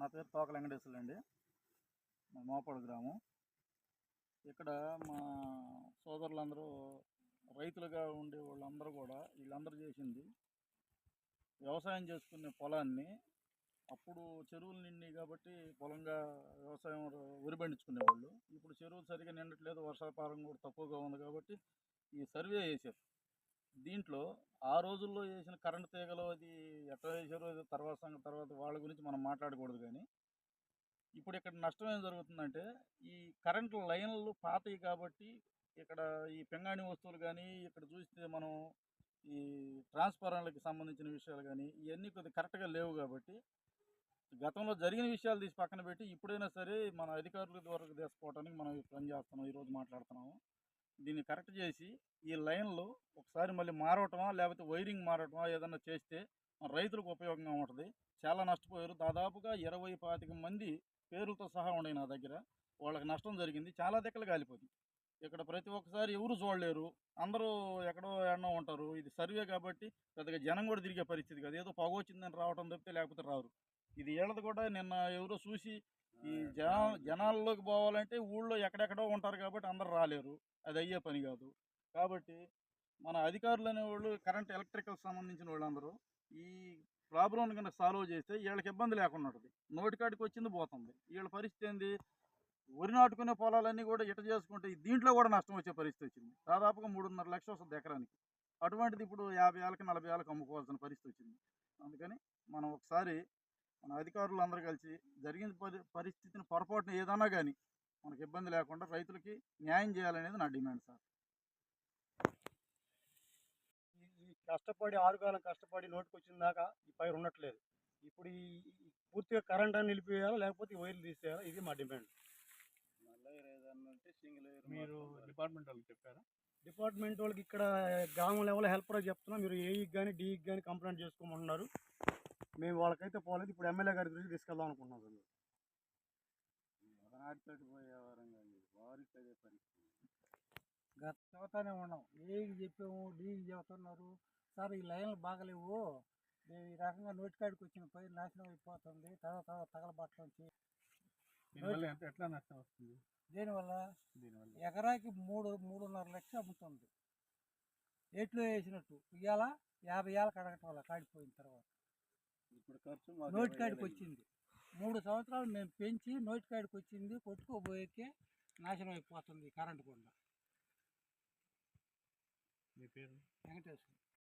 నా పేరు తోక వెంకటేశ్వరులు అండి. మా మోపాడు గ్రామం. ఇక్కడ మా సోదరులందరూ రైతులుగా ఉండే వాళ్ళందరూ కూడా వీళ్ళందరూ చేసింది వ్యవసాయం చేసుకునే పొలాన్ని అప్పుడు చెరువులు నిండి కాబట్టి పొలంగా వ్యవసాయం వరి పండించుకునేవాళ్ళు ఇప్పుడు చెరువులు సరిగా నిండట్లేదు వర్షాపారం కూడా తక్కువగా ఉంది కాబట్టి ఈ సర్వే చేశారు. దీంట్లో ఆ రోజుల్లో వేసిన కరెంటు తీగలు అది ఎట్లా వేసారో తర్వాత సంగతి తర్వాత వాళ్ళ గురించి మనం మాట్లాడకూడదు కానీ ఇప్పుడు ఇక్కడ నష్టం ఏం జరుగుతుందంటే ఈ కరెంట్ లైన్లు పాతవి కాబట్టి ఇక్కడ ఈ పెంగాణి వస్తువులు కానీ ఇక్కడ చూస్తే మనం ఈ ట్రాన్స్ఫార్మర్లకు సంబంధించిన విషయాలు కానీ ఇవన్నీ కొద్దిగా కరెక్ట్గా లేవు కాబట్టి గతంలో జరిగిన విషయాలు తీసి పక్కన పెట్టి ఇప్పుడైనా సరే మన అధికారుల ద్వారా తీసుకోవడానికి మనం ఈ పని చేస్తున్నాం ఈరోజు మాట్లాడుతున్నాము. దీన్ని కరెక్ట్ చేసి ఈ లైన్లు ఒకసారి మళ్ళీ మారవటమా లేకపోతే వైరింగ్ మారటమా ఏదన్నా చేస్తే మన రైతులకు ఉపయోగంగా ఉంటుంది. చాలా నష్టపోయారు. దాదాపుగా ఇరవై పాతిక మంది పేరులతో సహా ఉన్నాయి నా దగ్గర. వాళ్ళకి నష్టం జరిగింది. చాలా దిక్కలు కాలిపోయింది ఇక్కడ ప్రతి ఒక్కసారి ఎవరు చూడలేరు. అందరూ ఎక్కడో ఎన్నో ఉంటారు. ఇది సర్వే కాబట్టి పెద్దగా జనం కూడా తిరిగే పరిస్థితి కాదు. ఏదో పొగ వచ్చిందని రావటం తప్పితే లేకపోతే రారు. ఇది ఏళ్ళది కూడా నిన్న ఎవరో చూసి ఈ జన జనాల్లోకి పోవాలంటే ఊళ్ళో ఎక్కడెక్కడో ఉంటారు కాబట్టి అందరు రాలేరు. అది అయ్యే పని కాదు. కాబట్టి మన అధికారులు అనేవాళ్ళు కరెంట్ ఎలక్ట్రికల్ సంబంధించిన వాళ్ళందరూ ఈ ప్రాబ్లం కనుక సాల్వ్ చేస్తే వీళ్ళకి ఇబ్బంది లేకుండా ఉంటుంది. నోటికాడికి వచ్చింది పోతుంది. వీళ్ళ పరిస్థితి ఏంది? వరి నాటుకునే పొలాలన్నీ కూడా ఇట చేసుకుంటే దీంట్లో కూడా నష్టం వచ్చే పరిస్థితి వచ్చింది. దాదాపుగా మూడున్నర లక్షలు వస్తుంది ఎకరానికి. అటువంటిది ఇప్పుడు యాభై ఏళ్ళకి నలభై ఏళ్ళకి అమ్ముకోవాల్సిన పరిస్థితి వచ్చింది. అందుకని మనం ఒకసారి మన అధికారులు అందరూ కలిసి జరిగిన పరి పరిస్థితిని పొరపాటున ఏదన్నా కానీ మనకి ఇబ్బంది లేకుండా రైతులకి న్యాయం చేయాలనేది నా డిమాండ్ సార్. ఈ- కష్టపడి ఆరుగాలం కష్టపడి నోటికి వచ్చిన దాకా ఈ పైరు ఉండట్లేదు. ఇప్పుడు ఈ ఈ పూర్తిగా కరెంట్ అని నిలిపివేయాలా లేకపోతే ఈ వైర్లు తీసేయాలా? ఇది మా డిమాండ్. మీరు డిపార్ట్మెంట్ వాళ్ళకి చెప్పారా? డిపార్ట్మెంట్ వాళ్ళకి ఇక్కడ గ్రామం లెవెల్ హెల్పర్ చెప్తున్నాం. మీరు ఏఈకి కానీ డీఈకి కానీ కంప్లైంట్ చేసుకోమంటున్నారు. మేము వాళ్ళకైతే పోలేదు. ఇప్పుడు ఎమ్మెల్యే గారి దృష్టికి తీసుకెళ్దాం అనుకుంటున్నాం సార్ నాటితోటి పోయే వరంగా వారికి అదే పరిస్థితి గత చెబుతానే ఉన్నాం. ఏకి చెప్పాము? డీకి చెబుతున్నారు. సార్ ఈ లైన్లు బాగలేవు. ఈ రకంగా నోటికాడికి వచ్చిన పైరు నాశనం అయిపోతుంది. తర్వాత తగలబట్టలోంచి ఎట్లా నష్టం వస్తుంది? దీనివల్ల దీనివల్ల. ఎకరాకి మూడు మూడున్నర లక్షలు అమ్ముతుంది. ఎట్లు వేసినట్టు. ఇవాళ యాభై ఏళ్ళ కడగటం వల్ల కాడిపోయిన తర్వాత. ఇప్పుడు ఖర్చు నోటికాడికి వచ్చింది. మూడు సంవత్సరాలు మేము పెంచి నోటికాడికి వచ్చింది కొట్టుకోబోయేకే నాశనం అయిపోతుంది కరెంటు కొండ. మీ పేరు? వెంకటేశ్వర.